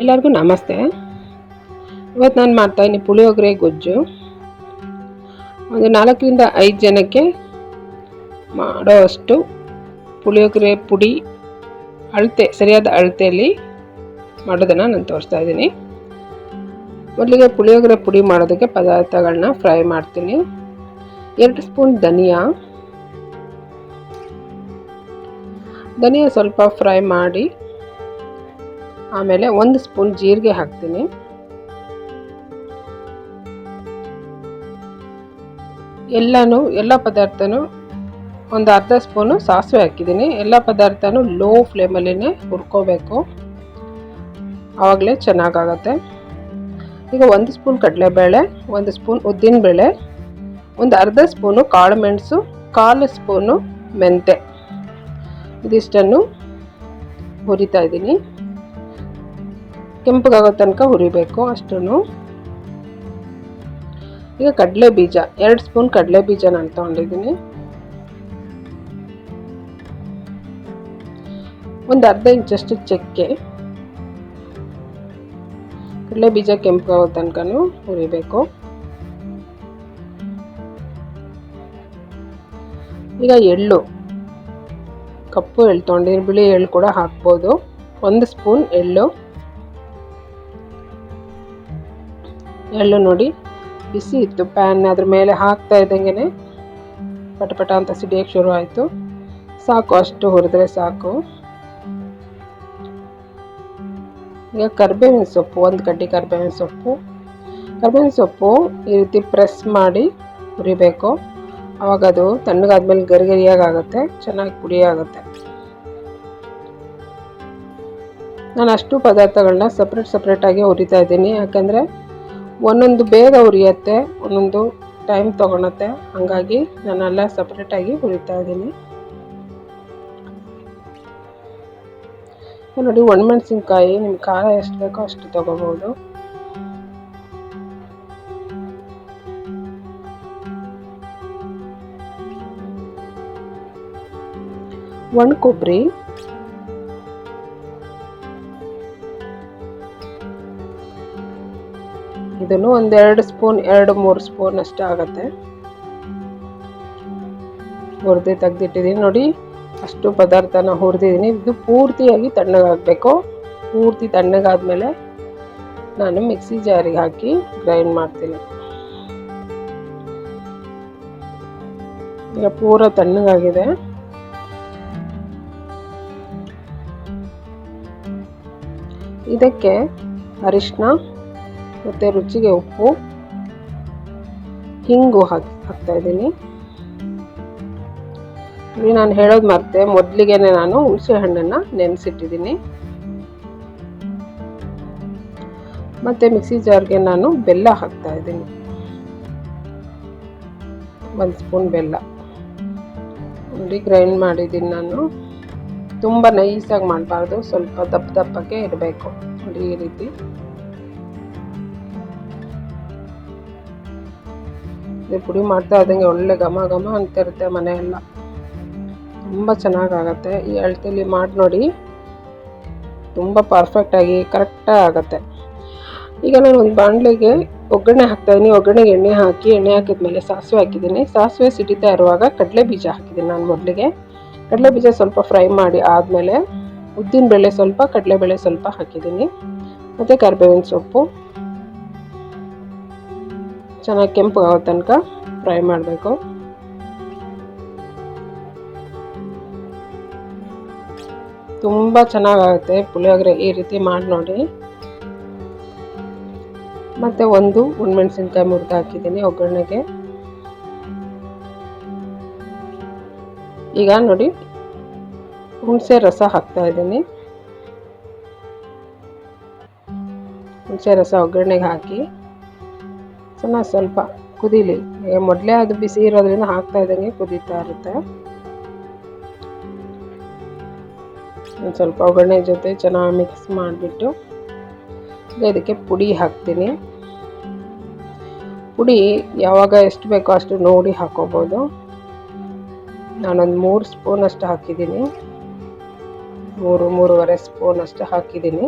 ಎಲ್ಲರಿಗೂ ನಮಸ್ತೆ. ಇವತ್ತು ನಾನು ಮಾಡ್ತಾಯಿದ್ದೀನಿ ಪುಳಿಯೋಗರೆ, ಗೊಜ್ಜು. ಒಂದು ನಾಲ್ಕರಿಂದ ಐದು ಜನಕ್ಕೆ ಮಾಡೋ ಅಷ್ಟು ಪುಳಿಯೋಗರೆ ಪುಡಿ ಅಳತೆ, ಸರಿಯಾದ ಅಳತೆಯಲ್ಲಿ ಮಾಡೋದನ್ನು ನಾನು ತೋರಿಸ್ತಾ ಇದ್ದೀನಿ. ಮೊದಲಿಗೆ ಪುಳಿಯೋಗರೆ ಪುಡಿ ಮಾಡೋದಕ್ಕೆ ಪದಾರ್ಥಗಳನ್ನ ಫ್ರೈ ಮಾಡ್ತೀನಿ. ಎರಡು ಸ್ಪೂನ್ ಧನಿಯಾ. ಧನಿಯಾ ಸ್ವಲ್ಪ ಫ್ರೈ ಮಾಡಿ ಆಮೇಲೆ ಒಂದು ಸ್ಪೂನ್ ಜೀರಿಗೆ ಹಾಕ್ತೀನಿ. ಎಲ್ಲನೂ, ಎಲ್ಲ ಪದಾರ್ಥನೂ ಒಂದು ಅರ್ಧ ಸ್ಪೂನು ಸಾಸಿವೆ ಹಾಕಿದ್ದೀನಿ. ಎಲ್ಲ ಪದಾರ್ಥನೂ ಲೋ ಫ್ಲೇಮಲ್ಲೇ ಹುರ್ಕೋಬೇಕು. ಆವಾಗಲೇ ಚೆನ್ನಾಗಾಗತ್ತೆ. ಈಗ ಒಂದು ಸ್ಪೂನ್ ಕಡಲೆಬೇಳೆ, ಒಂದು ಸ್ಪೂನ್ ಉದ್ದಿನಬೇಳೆ, ಒಂದು ಅರ್ಧ ಸ್ಪೂನು ಕಾಳು ಮೆಣಸು ಕಾಲು ಸ್ಪೂನು ಮೆಂತೆ ಇದಿಷ್ಟನ್ನು ಹುರಿತಾ ಇದ್ದೀನಿ. ಕೆಂಪಗಾಗೋ ತನಕ ಹುರಿಬೇಕು ಅಷ್ಟೂ ಈಗ ಕಡಲೆ ಬೀಜ, ಎರಡು ಸ್ಪೂನ್ ಕಡಲೆ ಬೀಜ ನಾನು ತೊಗೊಂಡಿದ್ದೀನಿ. ಒಂದು ಅರ್ಧ ಇಂಚಷ್ಟು ಚಕ್ಕೆ. ಕಡಲೆ ಬೀಜ ಕೆಂಪಗಾಗೋ ತನಕನೂ ಹುರಿಬೇಕು. ಈಗ ಎಳ್ಳು, ಕಪ್ಪು ಎಳ್ಳು ತೊಗೊಂಡಿದ್ದೀನಿ, ಬಿಳಿ ಎಳ್ಳು ಕೂಡ ಹಾಕ್ಬೋದು. ಒಂದು ಸ್ಪೂನ್ ಎಳ್ಳು. ಎಳ್ಳು ನೋಡಿ, ಬಿಸಿ ಇತ್ತು. ಪ್ಯಾನ್ ಅದ್ರ ಮೇಲೆ ಹಾಕ್ತಾ ಇದ್ದಂಗೆ ಪಟಪಟ ಅಂತ ಸಿಡಿಯೋಕ್ಕೆ ಶುರು ಆಯಿತು. ಸಾಕು, ಅಷ್ಟು ಹುರಿದ್ರೆ ಸಾಕು. ಈಗ ಕರ್ಬೇವಿನ ಸೊಪ್ಪು, ಒಂದು ಕಡ್ಡಿ ಕರ್ಬೇವಿನ ಸೊಪ್ಪು. ಕರ್ಬೇವಿನ ಸೊಪ್ಪು ಈ ರೀತಿ ಪ್ರೆಸ್ ಮಾಡಿ ಹುರಿಬೇಕು. ಆವಾಗ ಅದು ತಣ್ಣಗಾದ್ಮೇಲೆ ಗರಿಗರಿಯಾಗುತ್ತೆ ಚೆನ್ನಾಗಿ ಪುಡಿ ಆಗುತ್ತೆ ನಾನು ಅಷ್ಟು ಪದಾರ್ಥಗಳನ್ನ ಸಪ್ರೇಟ್ ಸಪ್ರೇಟಾಗಿ ಹುರಿತಾ ಇದ್ದೀನಿ. ಯಾಕಂದರೆ ಒಂದೊಂದು ಬೇಗ ಉರಿಯತ್ತೆ, ಒಂದೊಂದು ಟೈಮ್ ತೊಗೊಳತ್ತೆ. ಹಾಗಾಗಿ ನಾನೆಲ್ಲ ಸಪ್ರೇಟಾಗಿ ಹುರಿತಾ ಇದ್ದೀನಿ. ನೋಡಿ, ಒಣಮೆಣಸಿನ್ಕಾಯಿ ನಿಮ್ಮ ಖಾರ ಎಷ್ಟು ಬೇಕೋ ಅಷ್ಟು ತೊಗೋಬೋದು. ಒಣ ಕೊಬ್ಬರಿ ಇದನ್ನು ಒಂದೆರಡು ಸ್ಪೂನ್, ಎರಡು ಮೂರು ಸ್ಪೂನ್ ಅಷ್ಟು ಆಗುತ್ತೆ. ಹುರಿದು ತೆಗೆದಿಟ್ಟಿದ್ದೀನಿ ನೋಡಿ. ಅಷ್ಟು ಪದಾರ್ಥನ ಹುರಿದಿದ್ದೀನಿ. ಇದು ಪೂರ್ತಿಯಾಗಿ ತಣ್ಣಗಾಗಬೇಕು. ಪೂರ್ತಿ ತಣ್ಣಗಾದ್ಮೇಲೆ ನಾನು ಮಿಕ್ಸಿ ಜಾರಿಗೆ ಹಾಕಿ ಗ್ರೈಂಡ್ ಮಾಡ್ತೀನಿ. ಈಗ ಪೂರ ತಣ್ಣಗಾಗಿದೆ. ಇದಕ್ಕೆ ಅರಿಶಿನ ಮತ್ತು ರುಚಿಗೆ ಉಪ್ಪು, ಹಿಂಗು ಹಾಕಿ ಹಾಕ್ತಾ ಇದ್ದೀನಿ. ಇಲ್ಲಿ ನಾನು ಹೇಳೋದು ಮತ್ತೆ ಮೊದಲಿಗೆ ನಾನು ಹುಣಸೆ ಹಣ್ಣನ್ನು ನೆನೆಸಿಟ್ಟಿದ್ದೀನಿ. ಮತ್ತು ಮಿಕ್ಸಿ ಜಾರ್ಗೆ ನಾನು ಬೆಲ್ಲ ಹಾಕ್ತಾ ಇದ್ದೀನಿ. ಒಂದು ಸ್ಪೂನ್ ಬೆಲ್ಲ. ನೋಡಿ ಗ್ರೈಂಡ್ ಮಾಡಿದ್ದೀನಿ ನಾನು. ತುಂಬ ನೈಸಾಗಿ ಮಾಡಬಾರ್ದು, ಸ್ವಲ್ಪ ದಪ್ಪ ದಪ್ಪಕ್ಕೆ ಇರಬೇಕು. ನೋಡಿ ಈ ರೀತಿ. ಇದು ಪುಡಿ ಮಾಡ್ತಾ ಇದ್ದಂಗೆ ಒಳ್ಳೆ ಘಮ ಘಮ ಅಂತಿರುತ್ತೆ ಮನೆಯೆಲ್ಲ. ತುಂಬ ಚೆನ್ನಾಗಾಗತ್ತೆ. ಈ ಅಳತೆಲಿ ಮಾಡಿ ನೋಡಿ. ತುಂಬ ಪರ್ಫೆಕ್ಟಾಗಿ ಕರೆಕ್ಟಾಗಿ ಆಗುತ್ತೆ. ಈಗ ನಾನು ಒಂದು ಬಾಣಲೆಗೆ ಒಗ್ಗರಣೆ ಹಾಕ್ತಾಯಿದ್ದೀನಿ ಒಗ್ಗರಣೆಗೆ ಎಣ್ಣೆ ಹಾಕಿ, ಎಣ್ಣೆ ಹಾಕಿದ್ಮೇಲೆ ಸಾಸಿವೆ ಹಾಕಿದ್ದೀನಿ. ಸಾಸಿವೆ ಸಿಡಿತಾ ಇರುವಾಗ ಕಡಲೆ ಬೀಜ ಹಾಕಿದ್ದೀನಿ ನಾನು ಮೊದಲಿಗೆ. ಕಡಲೆ ಬೀಜ ಸ್ವಲ್ಪ ಫ್ರೈ ಮಾಡಿ ಆದಮೇಲೆ ಉದ್ದಿನಬೇಳೆ ಸ್ವಲ್ಪ, ಕಡಲೆಬೇಳೆ ಸ್ವಲ್ಪ ಹಾಕಿದ್ದೀನಿ. ಮತ್ತು ಕರಿಬೇವಿನ ಸೊಪ್ಪು. ಚೆನ್ನಾಗಿ ಕೆಂಪು ಆಗೋ ತನಕ ಫ್ರೈ ಮಾಡಬೇಕು. ತುಂಬ ಚೆನ್ನಾಗಾಗುತ್ತೆ ಪುಳಿಯೋಗರೆ ಈ ರೀತಿ ಮಾಡಿ ನೋಡಿ. ಮತ್ತು ಒಂದು ಹುಣ್ಮೆಣಸಿನ್ಕಾಯಿ ಮುರಿದು ಹಾಕಿದ್ದೀನಿ ಒಗ್ಗರಣೆಗೆ. ಈಗ ನೋಡಿ, ಹುಣಸೆ ರಸ ಹಾಕ್ತಾ ಇದ್ದೀನಿ. ಹುಣಸೆ ರಸ ಒಗ್ಗರಣೆಗೆ ಹಾಕಿ. ಚೆನ್ನಾಗಿ ಸ್ವಲ್ಪ ಕುದೀಲಿ. ಮೊದಲೇ ಅದು ಬಿಸಿ ಇರೋದ್ರಿಂದ ಹಾಕ್ತಾ ಇದ್ದಂಗೆ ಕುದೀತಾ ಇರುತ್ತೆ. ಒಂದು ಸ್ವಲ್ಪ ಒಗ್ಗರಣೆ ಜೊತೆ ಚೆನ್ನಾಗಿ ಮಿಕ್ಸ್ ಮಾಡಿಬಿಟ್ಟು ಇದಕ್ಕೆ ಪುಡಿ ಹಾಕ್ತೀನಿ. ಪುಡಿ ಯಾವಾಗ ಎಷ್ಟು ಬೇಕೋ ಅಷ್ಟು ನೋಡಿ ಹಾಕೋಬೋದು. ನಾನೊಂದು ಮೂರು ಸ್ಪೂನ್ ಅಷ್ಟು ಹಾಕಿದ್ದೀನಿ. ಮೂರು, ಮೂರುವರೆ ಸ್ಪೂನ್ ಅಷ್ಟು ಹಾಕಿದ್ದೀನಿ.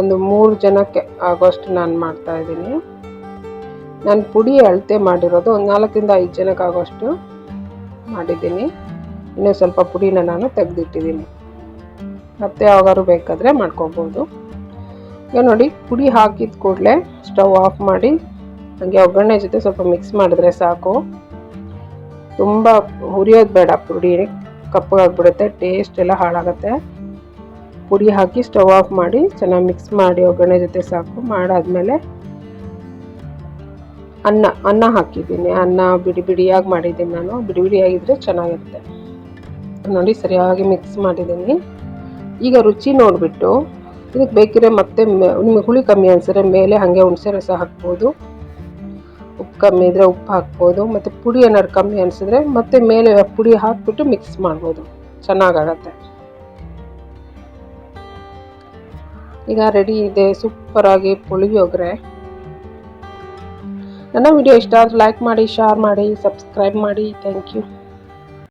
ಒಂದು ಮೂರು ಜನಕ್ಕೆ ಆಗೋಷ್ಟು ನಾನು ಮಾಡ್ತಾ ಇದ್ದೀನಿ. ನಾನು ಪುಡಿ ಅಳತೆ ಮಾಡಿರೋದು ಒಂದು ನಾಲ್ಕರಿಂದ ಐದು ಜನಕ್ಕೆ ಆಗೋಷ್ಟು ಮಾಡಿದ್ದೀನಿ. ಇನ್ನೂ ಸ್ವಲ್ಪ ಪುಡಿನ ನಾನು ತೆಗೆದಿಟ್ಟಿದ್ದೀನಿ. ಮತ್ತೆ ಯಾವಾಗಾದ್ರು ಬೇಕಾದರೆ ಮಾಡ್ಕೋಬೋದು. ಈಗ ನೋಡಿ, ಪುಡಿ ಹಾಕಿದ ಕೂಡಲೇ ಸ್ಟವ್ ಆಫ್ ಮಾಡಿ ಹಾಗೆ ಒಗ್ಗರಣೆ ಜೊತೆ ಸ್ವಲ್ಪ ಮಿಕ್ಸ್ ಮಾಡಿದ್ರೆ ಸಾಕು. ತುಂಬ ಹುರಿಯೋದು ಬೇಡ ಪುಡಿ. ಕಪ್ಪಗಾಗ್ಬಿಡುತ್ತೆ, ಟೇಸ್ಟ್ ಎಲ್ಲ ಹಾಳಾಗುತ್ತೆ. ಪುಡಿ ಹಾಕಿ ಸ್ಟವ್ ಆಫ್ ಮಾಡಿ ಚೆನ್ನಾಗಿ ಮಿಕ್ಸ್ ಮಾಡಿ ಒಗ್ಗರಣೆ ಜೊತೆ ಸಾಕು. ಮಾಡಾದ್ಮೇಲೆ ಅನ್ನ ಅನ್ನ ಹಾಕಿದ್ದೀನಿ. ಅನ್ನ ಬಿಡಿ ಬಿಡಿಯಾಗಿ ಮಾಡಿದ್ದೀನಿ ನಾನು. ಬಿಡಿ ಬಿಡಿಯಾಗಿದ್ದರೆ ಚೆನ್ನಾಗಿರುತ್ತೆ. ನೋಡಿ, ಸರಿಯಾಗಿ ಮಿಕ್ಸ್ ಮಾಡಿದ್ದೀನಿ. ಈಗ ರುಚಿ ನೋಡಿಬಿಟ್ಟು ಇದಕ್ಕೆ ಬೇಕಿದ್ರೆ ಮತ್ತೆ ನಿಮಗೆ ಹುಳಿ ಕಮ್ಮಿ ಅನಿಸಿದ್ರೆ ಮೇಲೆ ಹಾಗೆ ಹುಣಸೆ ರಸ ಹಾಕ್ಬೋದು. ಉಪ್ಪು ಕಮ್ಮಿ ಇದ್ದರೆ ಉಪ್ಪು ಹಾಕ್ಬೋದು. ಮತ್ತು ಪುಡಿ ಏನಾದ್ರು ಕಮ್ಮಿ ಅನಿಸಿದ್ರೆ ಮತ್ತೆ ಮೇಲೆ ಪುಡಿ ಹಾಕಿಬಿಟ್ಟು ಮಿಕ್ಸ್ ಮಾಡ್ಬೋದು. ಚೆನ್ನಾಗಾಗತ್ತೆ. ಈಗ ರೆಡಿ ಇದೆ ಸೂಪರಾಗಿ ಪುಳಿಯೋಗರೆ. ನನ್ನ ವಿಡಿಯೋ ಇಷ್ಟ ಆದರೆ ಲೈಕ್ ಮಾಡಿ ಶೇರ್ ಮಾಡಿ ಸಬ್ಸ್ಕ್ರೈಬ್ ಮಾಡಿ. Thank you